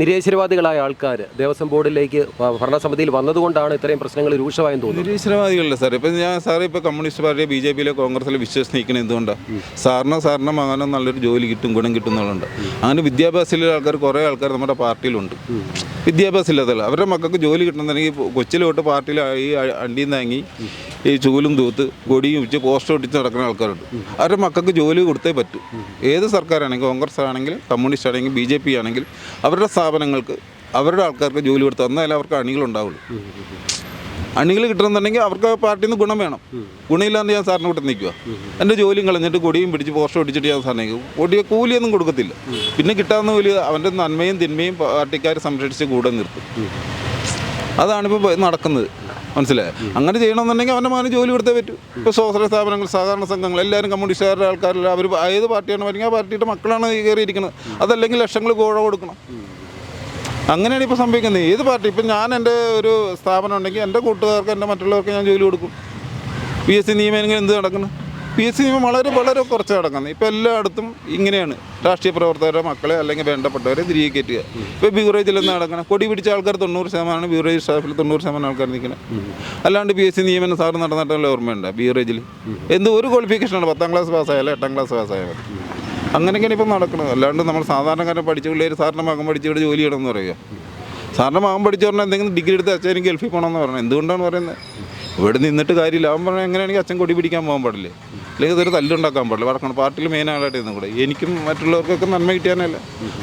നിരീശ്വരവാദികളായ ആൾക്കാർ ദേവസ്വം ബോർഡിലേക്ക് ഭരണസമിതിയിൽ വന്നതുകൊണ്ടാണ് ഇത്രയും പ്രശ്നങ്ങൾ രൂക്ഷമായെന്ന് തോന്നുന്നത്. നിരീശ്വരവാദികളല്ല സാർ ഇപ്പം ഞാൻ സാർ ഇപ്പോൾ കമ്മ്യൂണിസ്റ്റ് പാർട്ടിയെ ബി ജെ പിയിലെ കോൺഗ്രസിലെ വിശ്വസിക്കുന്നത് എന്തുകൊണ്ടാണ് സാറിന് സാറിന് മകനോ നല്ലൊരു ജോലി കിട്ടും ഗുണം കിട്ടും എന്നുള്ളത് അങ്ങനെ വിദ്യാഭ്യാസത്തിലുള്ള ആൾക്കാർ കുറേ ആൾക്കാർ നമ്മുടെ പാർട്ടിയിലുണ്ട്. വിദ്യാഭ്യാസം ഇല്ലാത്തല്ല അവരുടെ മക്കൾക്ക് ജോലി കിട്ടണമെന്നുണ്ടെങ്കിൽ കൊച്ചിലോട്ട് പാർട്ടിയിൽ ഈ അണ്ടിയും താങ്ങി ഈ ചൂലും തൂത്ത് കൊടിയും വെച്ച് പോസ്റ്റർ ഒട്ടിച്ച് നടക്കുന്ന ആൾക്കാരുണ്ട്. അവരുടെ മക്കൾക്ക് ജോലി കൊടുത്തേ പറ്റൂ. ഏത് സർക്കാരാണെങ്കിൽ കോൺഗ്രസ് ആണെങ്കിൽ കമ്മ്യൂണിസ്റ്റ് ആണെങ്കിൽ ബി ജെ പി ആണെങ്കിൽ അവരുടെ സ്ഥാപനങ്ങൾക്ക് അവരുടെ ആൾക്കാർക്ക് ജോലി കൊടുത്ത് എന്നാലേ അവർക്ക് അണികളുണ്ടാവുള്ളൂ അണികൾ കിട്ടണമെന്നുണ്ടെങ്കിൽ അവർക്ക് പാർട്ടിയിൽ നിന്ന് ഗുണം വേണം. ഗുണമില്ലാന്ന് ഞാൻ സാറിന് കൂട്ടം നിൽക്കുക എന്റെ ജോലിയും കളഞ്ഞിട്ട് കൊടിയും പിടിച്ച് പോസ്റ്റർ ഒടിച്ചിട്ട് ഞാൻ സാറിനെ കൊടിയെ കൂലിയൊന്നും കൊടുക്കത്തില്ല. പിന്നെ കിട്ടാവുന്ന കൂലി അവന്റെ നന്മയും തിന്മയും പാർട്ടിക്കാർ സംരക്ഷിച്ച് കൂടെ നിർത്തും. അതാണിപ്പോൾ നടക്കുന്നത്. മനസ്സിലായോ? അങ്ങനെ ചെയ്യണമെന്നുണ്ടെങ്കിൽ അവന്റെ മകന് ജോലി കൊടുത്തേ പറ്റൂ. ഇപ്പോൾ സ്വാശ്രയ സ്ഥാപനങ്ങൾ സഹകരണ സംഘങ്ങൾ എല്ലാവരും കമ്മ്യൂണിസ്റ്റുകാരുടെ ആൾക്കാരെല്ലാം. അവർ ഏത് പാർട്ടിയാണ് വരുന്നത് ആ പാർട്ടിയുടെ മക്കളാണ് കയറിയിരിക്കുന്നത്. അതല്ലെങ്കിൽ ലക്ഷങ്ങൾ കോഴ കൊടുക്കണം. അങ്ങനെയാണ് ഇപ്പോൾ സംഭവിക്കുന്നത്. ഏത് പാർട്ടി? ഇപ്പം ഞാൻ എന്റെ ഒരു സ്ഥാപനം ഉണ്ടെങ്കിൽ എന്റെ കൂട്ടുകാർക്ക് എന്റെ മറ്റുള്ളവർക്ക് ഞാൻ ജോലി കൊടുക്കും. പി എസ് സി നിയമനങ്ങൾ എന്ത് നടക്കുന്നു? പി എസ് സി നിയമം വളരെ വളരെ കുറച്ച് നടക്കുന്നത് ഇപ്പോൾ എല്ലായിടത്തും ഇങ്ങനെയാണ്. രാഷ്ട്രീയ പ്രവർത്തകരുടെ മക്കളെ അല്ലെങ്കിൽ വേണ്ടപ്പെട്ടവരെ തിരികെ കയറ്റുക. ഇപ്പോൾ ബ്യൂറേജിൽ നിന്ന് നടക്കണം. കൊടി പിടിച്ച ആൾക്കാർ തൊണ്ണൂറ് ശതമാനമാണ്. ബീവറേജ് സ്റ്റാഫിൽ തൊണ്ണൂറ് ശതമാനം ആൾക്കാർ നിൽക്കുന്നത്. അല്ലാണ്ട് പി എസ് സി നിയമനം സാറ് നടന്നിട്ടുള്ള ഓർമ്മയുണ്ട്? ബീവറേജിൽ എന്ത് ഒരു ക്വാളിഫിക്കേഷനാണ് പത്താം ക്ലാസ് പാസ്സായാലും എട്ടാം ക്ലാസ് പാസ്സായാലും അങ്ങനെയൊക്കെയാണ് ഇപ്പം നടക്കുന്നത്. അല്ലാണ്ട് നമ്മൾ സാധാരണക്കാരൻ പഠിച്ച പിള്ളേർ സാറിന്റെ മകൻ പഠിച്ചിട്ട് ജോലി ചെയ്യണമെന്ന് പറയുക. സാറിന്റെ മകൻ പഠിച്ചു പറഞ്ഞാൽ എന്തെങ്കിലും ഡിഗ്രി എടുത്ത് അച്ഛനും ഗൾഫിൽ പോകണമെന്ന് പറഞ്ഞാൽ എന്തുകൊണ്ടാണ് പറയുന്നത്? ഇവിടെ നിന്നിട്ട് കാര്യമില്ല. അവൻ പറഞ്ഞാൽ എങ്ങനെയാണെങ്കിൽ അച്ഛൻ കൊടി പിടിക്കാൻ പോകാൻ പാടില്ലേ? അല്ലെങ്കിൽ ഇതൊരു തല്ലുണ്ടാക്കാൻ പാടില്ല? വടക്കണം പാർട്ടിയിൽ മെയിൻ ആളായിട്ട് ഇന്നും കൂടെ. എനിക്കും മറ്റുള്ളവർക്കൊക്കെ നന്മ കിട്ടിയാനല്ല?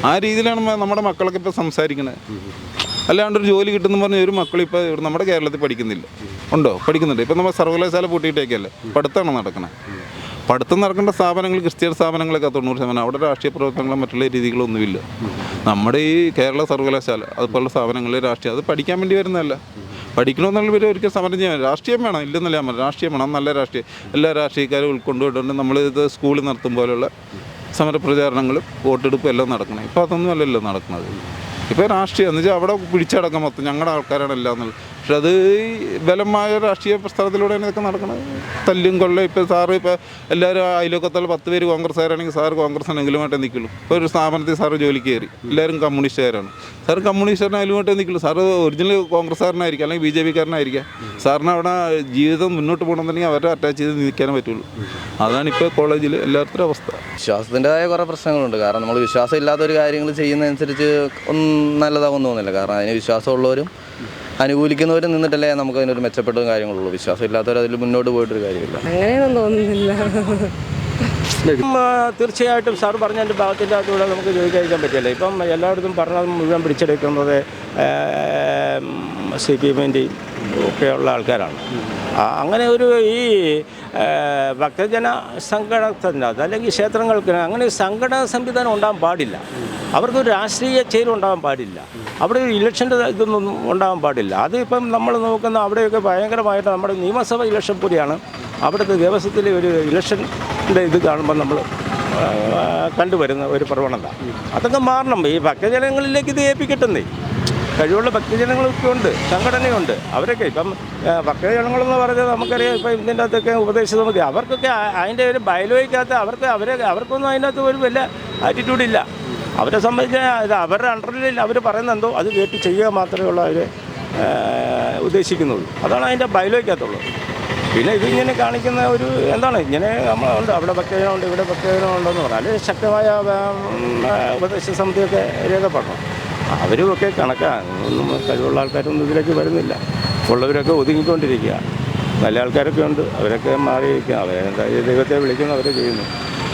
ആ രീതിയിലാണ് നമ്മുടെ മക്കളൊക്കെ ഇപ്പോൾ സംസാരിക്കുന്നത് അല്ലാണ്ട് ഒരു ജോലി കിട്ടുന്നു പറഞ്ഞ ഒരു മക്കളിപ്പോൾ നമ്മുടെ കേരളത്തിൽ പഠിക്കുന്നില്ല. ഉണ്ടോ? പഠിക്കുന്നുണ്ട്. ഇപ്പം നമ്മൾ സർവകലാശാല പൂട്ടിയിട്ടേക്കല്ലേ? പഠിത്തമാണ് നടക്കുന്നത് പഠിത്തം നടക്കേണ്ട സ്ഥാപനങ്ങൾ ക്രിസ്ത്യൻ സ്ഥാപനങ്ങളൊക്കെ തൊണ്ണൂറ് ശതമാനം. അവിടെ രാഷ്ട്രീയ പ്രവർത്തനങ്ങളും മറ്റുള്ള രീതികളൊന്നുമില്ല. നമ്മുടെ ഈ കേരള സർവകലാശാല അതുപോലുള്ള സ്ഥാപനങ്ങളിൽ രാഷ്ട്രീയം അത് പഠിക്കാൻ വേണ്ടി വരുന്നതല്ല. പഠിക്കണമെന്നുള്ള പേര് ഒരിക്കലും സമരം ചെയ്യാൻ രാഷ്ട്രീയം വേണം ഇല്ലെന്നല്ല ഞാൻ രാഷ്ട്രീയം വേണം നല്ല രാഷ്ട്രീയം. എല്ലാ രാഷ്ട്രീയക്കാരും ഉൾക്കൊണ്ടുകൊണ്ട് നമ്മൾ ഇത് സ്കൂളിൽ നടത്തും പോലുള്ള സമരപ്രചാരണങ്ങളും വോട്ടെടുപ്പും എല്ലാം നടക്കണം. ഇപ്പോൾ അതൊന്നും അല്ലല്ലോ നടക്കുന്നത് ഇപ്പോൾ രാഷ്ട്രീയം എന്ന് വെച്ചാൽ അവിടെ പിടിച്ചടക്കം മൊത്തം ഞങ്ങളുടെ ആൾക്കാരാണ് എല്ലാം എന്നുള്ളത് പക്ഷെ അത് ഈ ബലമായ രാഷ്ട്രീയ പ്രസ്ഥാനത്തിലൂടെ ഇതൊക്കെ നടക്കുന്നത്. തല്ലും കൊള്ള ഇപ്പോൾ സാറ് ഇപ്പോൾ എല്ലാവരും അയലോക്കത്തുള്ള പത്ത് പേര് കോൺഗ്രസ്സുകാരാണെങ്കിൽ സാറ് കോൺഗ്രസ് അയലുമായിട്ടേ നിൽക്കുള്ളൂ. ഇപ്പോൾ ഒരു സ്ഥാപനത്തിൽ സാറ് ജോലിക്ക് കയറി. എല്ലാവരും കമ്മ്യൂണിസ്റ്റുകാരാണ്. സാറ് കമ്മ്യൂണിസ്റ്റുകാരനായാലുമായിട്ട് നിൽക്കുള്ളൂ. സാറ് ഒറിജിനൽ കോൺഗ്രസ്സുകാരനായിരിക്കും അല്ലെങ്കിൽ ബി ജെ പിക്കാരനായിരിക്കാം. സാറിന് അവിടെ ജീവിതം മുന്നോട്ട് പോകണമെന്നുണ്ടെങ്കിൽ അവരെ അറ്റാച്ച് ചെയ്ത് നിൽക്കാനേ പറ്റുള്ളൂ. അതാണ് ഇപ്പോൾ കോളേജിൽ എല്ലാവരുടെ അവസ്ഥ. വിശ്വാസത്തിന്റെതായ കുറേ പ്രശ്നങ്ങളുണ്ട്. കാരണം നമ്മൾ വിശ്വാസം ഇല്ലാത്ത ഒരു കാര്യങ്ങൾ ചെയ്യുന്നതനുസരിച്ച് ഒന്നും നല്ലതാകുമെന്ന് തോന്നുന്നില്ല. കാരണം അതിന് വിശ്വാസമുള്ളവരും അനുകൂലിക്കുന്നവരും നിന്നിട്ടല്ലേ നമുക്ക് അതിനൊരു മെച്ചപ്പെട്ട കാര്യങ്ങളുള്ളൂ. വിശ്വാസം ഇല്ലാത്തവർ അതിൽ മുന്നോട്ട് പോയിട്ടൊരു കാര്യമില്ല. അങ്ങനെയൊന്നും തോന്നുന്നില്ല. തീർച്ചയായിട്ടും സാർ പറഞ്ഞതിന്റെ ഭാഗത്തിന്റെ അകത്തൂടെ നമുക്ക് ചോദിക്കാൻ പറ്റില്ല. ഇപ്പം എല്ലായിടത്തും പറഞ്ഞത് മുഴുവൻ പിടിച്ചെടുക്കുന്നത് സി പി എമ്മിന്റെയും ഒക്കെയുള്ള ആൾക്കാരാണ്. അങ്ങനെ ഒരു ഈ ഭക്തജന സംഘടനത്തിനകത്ത് അല്ലെങ്കിൽ ക്ഷേത്രങ്ങൾക്ക് അങ്ങനെ ഒരു സംഘടന സംവിധാനം ഉണ്ടാകാൻ പാടില്ല. അവർക്കൊരു രാഷ്ട്രീയ ചേരുവ ഉണ്ടാകാൻ പാടില്ല. അവിടെ ഒരു ഇലക്ഷന്റെ ഇതൊന്നും ഉണ്ടാകാൻ പാടില്ല. അതിപ്പം നമ്മൾ നോക്കുന്ന അവിടെയൊക്കെ ഭയങ്കരമായിട്ട് നമ്മുടെ നിയമസഭ ഇലക്ഷൻ കൂടിയാണ്. അവിടുത്തെ ദേവസ്വത്തിലെ ഒരു ഇലക്ഷന്റെ ഇത് കാണുമ്പോൾ നമ്മൾ കണ്ടുവരുന്ന ഒരു പ്രവണത. അതൊക്കെ മാറണം. ഈ ഭക്തജനങ്ങളിലേക്ക് ഇത് ഏൽപ്പിക്കട്ടെന്നേ. കഴിവുള്ള ഭക്തജനങ്ങളൊക്കെ ഉണ്ട് സംഘടനയുണ്ട്. അവരൊക്കെ ഇപ്പം ഭക്തജനങ്ങളെന്ന് പറഞ്ഞാൽ നമുക്കറിയാം ഇപ്പം ഇതിന്റെ അകത്തൊക്കെ ഉപദേശ സമിതി അവർക്കൊക്കെ അതിന്റെ ഒരു ബയലോയ്ക്കകത്ത് അവർക്ക് അവരെ അവർക്കൊന്നും അതിന്റെ അകത്ത് ഒരു വലിയ ആറ്റിറ്റ്യൂഡില്ല അവരെ സംബന്ധിച്ച് അവരുടെ അണ്ടറിൽ അവർ പറയുന്ന എന്തോ അത് കേട്ട് ചെയ്യുക മാത്രമേ ഉള്ളൂ അവർ ഉദ്ദേശിക്കുന്നുള്ളൂ. അതാണ് അതിന്റെ ബയലോയ്ക്കകത്തുള്ളത്. പിന്നെ ഇതിങ്ങനെ കാണിക്കുന്ന ഒരു എന്താണ് ഇങ്ങനെ നമ്മളുണ്ട് അവിടെ ഭക്തജനമുണ്ട് ഇവിടെ ഭക്തജനമുണ്ടെന്ന് പറഞ്ഞാൽ ശക്തമായ ഉപദേശ സമിതിയൊക്കെ രേഖപ്പെടണം അവരുമൊക്കെ കണക്കാണ് ഒന്നും കഴിവുള്ള ആൾക്കാരൊന്നും ഇതിലേക്ക് വരുന്നില്ല. ഉള്ളവരൊക്കെ ഒതുങ്ങിക്കൊണ്ടിരിക്കുക. നല്ല ആൾക്കാരൊക്കെ ഉണ്ട് അവരൊക്കെ മാറിയിരിക്കുക അവരെന്താ ദൈവത്തെ വിളിക്കുന്നു അവരെ ചെയ്യുന്നു.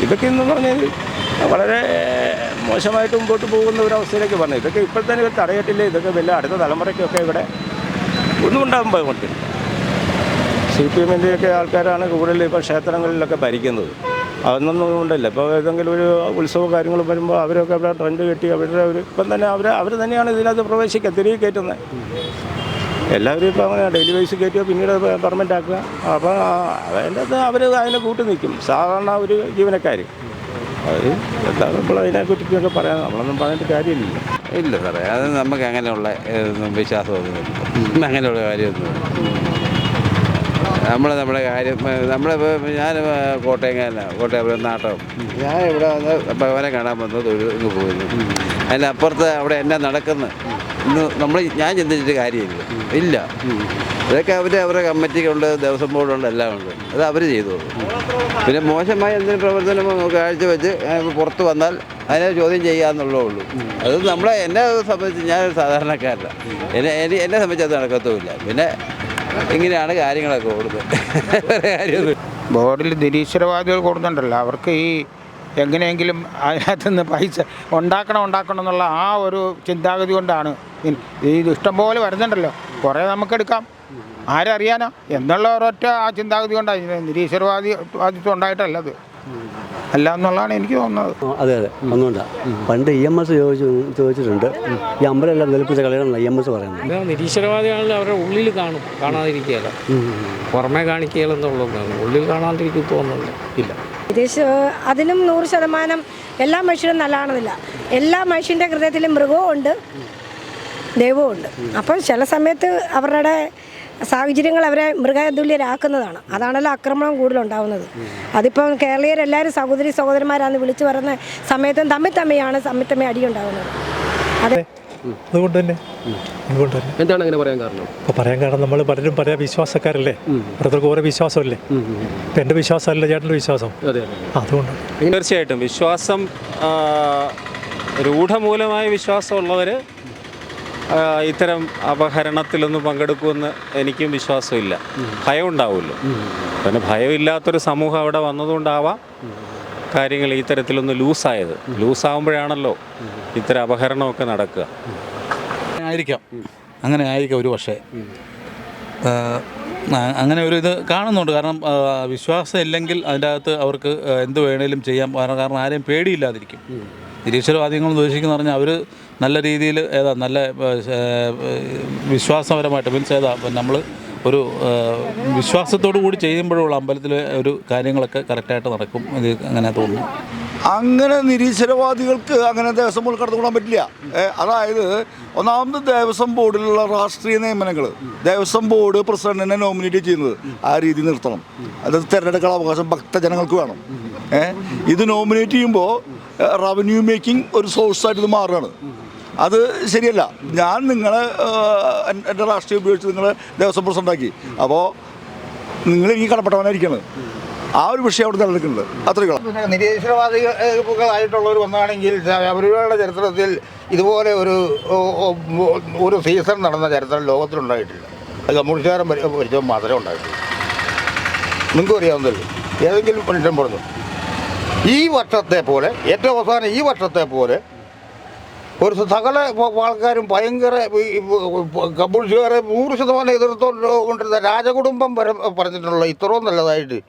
ഇതൊക്കെ എന്ന് പറഞ്ഞാൽ വളരെ മോശമായിട്ട് മുമ്പോട്ട് പോകുന്ന ഒരു അവസ്ഥയിലേക്ക് പറഞ്ഞു ഇതൊക്കെ ഇപ്പോഴത്തെ ഇവർ തടയട്ടില്ല ഇതൊക്കെ വലിയ അടുത്ത തലമുറയ്ക്കൊക്കെ ഇവിടെ ഒന്നും ഉണ്ടാകാൻ പോയിക്കൊണ്ടില്ല സി പി എമ്മിന്റെയൊക്കെ ആൾക്കാരാണ് കൂടുതൽ ഇപ്പോൾ ക്ഷേത്രങ്ങളിലൊക്കെ ഭരിക്കുന്നത്. അതൊന്നും ഉണ്ടല്ല ഇപ്പോൾ ഏതെങ്കിലും ഒരു ഉത്സവ കാര്യങ്ങൾ വരുമ്പോൾ അവരൊക്കെ അവിടെ ട്രെൻഡ് കെട്ടി അവരുടെ ഒരു ഇപ്പം തന്നെ അവർ അവർ തന്നെയാണ് ഇതിനകത്ത് പ്രവേശിക്കുക തിരികെ കയറ്റുന്നത്. എല്ലാവരും ഇപ്പോൾ അങ്ങനെ ഡെയിലി വൈസ് കയറ്റുക പിന്നീട് പെർമനന്റ് ആക്കുക. അപ്പോൾ അതിന്റെ അകത്ത് അവർ അതിനെ കൂട്ടി നിൽക്കും. സാധാരണ ഒരു ജീവനക്കാർ. അത് എന്താണ് നമ്മൾ അതിനെ കുറിച്ചൊക്കെ പറയാൻ നമ്മളൊന്നും പറഞ്ഞിട്ട് കാര്യമില്ല ഇല്ല സാറേ അത് നമുക്ക് അങ്ങനെയുള്ള ഏഹ്, വിശ്വാസമൊന്നുമില്ല. അങ്ങനെയുള്ള കാര്യമൊന്നും നമ്മൾ നമ്മുടെ കാര്യം നമ്മളിപ്പോൾ ഞാൻ കോട്ടയംകാരനാണ് കോട്ടയം നാട്ടം. ഞാൻ ഇവിടെ വന്ന് ഭഗവാനെ കാണാൻ വന്നത് തൊഴിൽ ഇങ്ങ് പോയിരുന്നു. അതിനപ്പുറത്ത് അവിടെ എന്നാ നടക്കുന്നു? ഇന്ന് നമ്മൾ ഞാൻ ചിന്തിച്ചിട്ട് കാര്യമില്ല. ഇല്ല. ഇതൊക്കെ അവർ അവരുടെ കമ്മിറ്റിക്കുണ്ട് ദേവസ്വം ബോർഡുണ്ട് എല്ലാം ഉണ്ട്. അത് അവർ ചെയ്തോളൂ. പിന്നെ മോശമായ എന്തെങ്കിലും പ്രവർത്തനം കാഴ്ചവെച്ച് വെച്ച് പുറത്ത് വന്നാൽ അതിനെ ചോദ്യം ചെയ്യാന്നുള്ളേ ഉള്ളൂ. അത് നമ്മളെ എന്നെ സംബന്ധിച്ച് ഞാൻ സാധാരണക്കാരനാണ് എന്നെ എന്നെ- സംബന്ധിച്ച് അത് നടക്കത്തുമില്ല. പിന്നെ ഇങ്ങനെയാണ് കാര്യങ്ങളൊക്കെ ഓടുന്നത്. ബോർഡിൽ നിരീശ്വരവാദികൾ കൊടുക്കുന്നുണ്ടല്ലോ അവർക്ക് ഈ എങ്ങനെയെങ്കിലും അതിനകത്ത് നിന്ന് പൈസ ഉണ്ടാക്കണം ഉണ്ടാക്കണം എന്നുള്ള ആ ഒരു ചിന്താഗതി കൊണ്ടാണ് ഇത് ഇഷ്ടംപോലെ വരുന്നുണ്ടല്ലോ. കുറേ നമുക്കെടുക്കാം. ആരറിയാനാ? എന്നുള്ള ഒരൊറ്റ ആ ചിന്താഗതി കൊണ്ടാണ് നിരീശ്വരവാദി വാദിത്വം ഉണ്ടായിട്ടല്ല അത്. അല്ല എന്നുള്ളതാണ് എനിക്ക് തോന്നുന്നത്. അതെ അതെ. ഒന്നുമില്ല പണ്ട് ഇ എം എസ് ചോദിച്ചു ചോദിച്ചിട്ടുണ്ട്. ഈ അമ്പലമെല്ലാം നിലപ്പിച്ച കളയണം ഇ എം എസ് പറയുന്നത്. നിരീശ്വരവാദികളിൽ അവരുടെ ഉള്ളിൽ കാണും കാണാതിരിക്കുകയല്ല. പുറമേ കാണിക്കുകയില്ലെന്നുള്ളതാണ് ഉള്ളിൽ കാണാതിരിക്കും തോന്നുന്നില്ല ഇല്ല. വിദേശ അതിനും നൂറ് ശതമാനം എല്ലാ മനുഷ്യരും നല്ലതാണെന്നില്ല. എല്ലാ മനുഷ്യന്റെ ഹൃദയത്തിലും മൃഗവും ഉണ്ട്. ദൈവവും ഉണ്ട് അപ്പോൾ ചില സമയത്ത് അവരുടെ സാഹചര്യങ്ങൾ അവരെ മൃഗതുല്യരാക്കുന്നതാണ്. അതാണല്ലോ ആക്രമണം കൂടുതലുണ്ടാവുന്നത്. അതിപ്പോൾ കേരളീയരെല്ലാവരും സഹോദരി സഹോദരന്മാരാന്ന് വിളിച്ചു പറയുന്ന സമയത്തും തമ്മിൽ തമ്മിയാണ് തമ്മിൽ തമ്മിൽ അടിയുണ്ടാവുന്നത് അതെ അതുകൊണ്ട് തന്നെ. അതുകൊണ്ട് തന്നെ. എന്താണ് അങ്ങനെ പറയാൻ കാരണം? ഇപ്പോൾ പറയാൻ കാരണം നമ്മൾ പലരും പല വിശ്വാസക്കാരല്ലേ? ഓരോരുത്തർക്ക് ഓരോ വിശ്വാസമല്ലേ? ഇപ്പം എന്റെ വിശ്വാസമല്ല ചേട്ടന്റെ വിശ്വാസം. അതെ അതെ അതുകൊണ്ട്. തീർച്ചയായിട്ടും. വിശ്വാസം രൂഢമൂലമായ വിശ്വാസമുള്ളവർ ഇത്തരം അപഹരണത്തിലൊന്നും പങ്കെടുക്കുമെന്ന് എനിക്കും വിശ്വാസമില്ല. ഭയം ഉണ്ടാവുമല്ലോ പിന്നെ ഭയമില്ലാത്തൊരു സമൂഹം അവിടെ വന്നതുകൊണ്ടാവാം കാര്യങ്ങൾ ഈ തരത്തിലൊന്ന് ലൂസായത്. ലൂസാവുമ്പോഴാണല്ലോ ഇത്തരം അപഹരണമൊക്കെ നടക്കുക. ആയിരിക്കാം. അങ്ങനെ ആയിരിക്കാം ഒരു പക്ഷേ. അങ്ങനെ ഒരു ഇത് കാണുന്നുണ്ട്. കാരണം വിശ്വാസം ഇല്ലെങ്കിൽ അതിന്റെ അകത്ത് അവർക്ക് എന്ത് വേണേലും ചെയ്യാം. കാരണം ആരെയും പേടിയില്ലാതിരിക്കും. നിരീശ്വരവാദികൾ ഉദ്ദേശിക്കുന്ന പറഞ്ഞാൽ അവർ നല്ല രീതിയിൽ ഏതാ നല്ല വിശ്വാസപരമായിട്ട് മീൻസ് ഏതാ നമ്മൾ ഒരു വിശ്വാസത്തോടു കൂടി ചെയ്യുമ്പോഴുള്ള അമ്പലത്തിലെ ഒരു കാര്യങ്ങളൊക്കെ കറക്റ്റായിട്ട് നടക്കും. ഇത് അങ്ങനെ തോന്നുന്നു. അങ്ങനെ നിരീശ്വരവാദികൾക്ക് അങ്ങനെ ദേവസ്വം ബോർഡ് കടന്നുകൂടാൻ പറ്റില്ല. അതായത് ഒന്നാമത് ദേവസ്വം ബോർഡിലുള്ള രാഷ്ട്രീയ നിയമനങ്ങൾ ദേവസ്വം ബോർഡ് പ്രസിഡന്റിനെ നോമിനേറ്റ് ചെയ്യുന്നത് ആ രീതി നിർത്തണം. അത് തിരഞ്ഞെടുക്കാനുള്ള അവകാശം ഭക്തജനങ്ങൾക്ക് വേണം. ഇത് നോമിനേറ്റ് ചെയ്യുമ്പോൾ റവന്യൂ മേക്കിംഗ് ഒരു സോഴ്സായിട്ട് ഇത് മാറുകയാണ്. അത് ശരിയല്ല. ഞാൻ നിങ്ങളെ എന്റെ രാഷ്ട്രീയം ഉപയോഗിച്ച് നിങ്ങളെ ദേവസ്വം പ്രസിഡന്റാക്കി അപ്പോൾ നിങ്ങൾ എനിക്ക് കടപ്പെട്ടവനായിരിക്കണം. ആ ഒരു വിഷയം അവിടെ നിലനിൽക്കുന്നത് അത്രയും നിരീശ്വരവാദികളായിട്ടുള്ളവർ വന്നാണെങ്കിൽ അവരുടെ ചരിത്രത്തിൽ ഇതുപോലെ ഒരു ഒരു സീസൺ നടന്ന ചരിത്രം ലോകത്തിലുണ്ടായിട്ടില്ല. അത് കമ്മ്യൂണിസ്റ്റുകാരൻ ഭരിച്ചപ്പോൾ മാത്രമേ ഉണ്ടായിട്ടുള്ളൂ. നിങ്ങൾക്കും അറിയാവുന്നല്ലോ ഏതെങ്കിലും മനുഷ്യൻ പറഞ്ഞു. ഈ വർഷത്തെ പോലെ ഏറ്റവും അവസാനം ഈ വർഷത്തെ പോലെ ഒരു സകല ആൾക്കാരും ഭയങ്കര കമ്മ്യൂണിസ്റ്റുകാരെ നൂറ് ശതമാനം എതിർത്തോണ്ട് കൊണ്ടിരുന്ന രാജകുടുംബം വരെ പറഞ്ഞിട്ടുള്ള ഇത്രയും നല്ലതായിട്ട്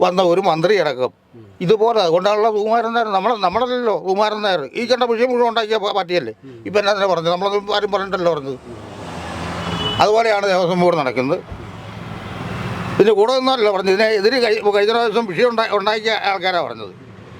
വന്ന ഒരു മന്ത്രി അടക്കം ഇതുപോലെ അതുകൊണ്ടാണല്ലോ സുകുമാരൻ നായർ നമ്മളെ നമ്മളല്ലല്ലോ സുകുമാരൻ നായർ. ഈ കണ്ട വിഷയം മുഴുവൻ ഉണ്ടാക്കിയ പാർട്ടിയല്ലേ? ഇപ്പം എന്നാ തന്നെ പറഞ്ഞത്? നമ്മളൊന്നും ആരും പറഞ്ഞിട്ടല്ലോ പറഞ്ഞത്. അതുപോലെയാണ് ദേവസ്വം ബോർഡ് നടക്കുന്നത്. ഇതിന്റെ കൂടെ ഒന്നുമല്ല പറഞ്ഞത്. ഇതിനെ എതിര് കഴിഞ്ഞ പ്രാവശ്യം വിഷയം ഉണ്ടാ- ഉണ്ടാക്കിയ ആൾക്കാരാണ് പറഞ്ഞത്.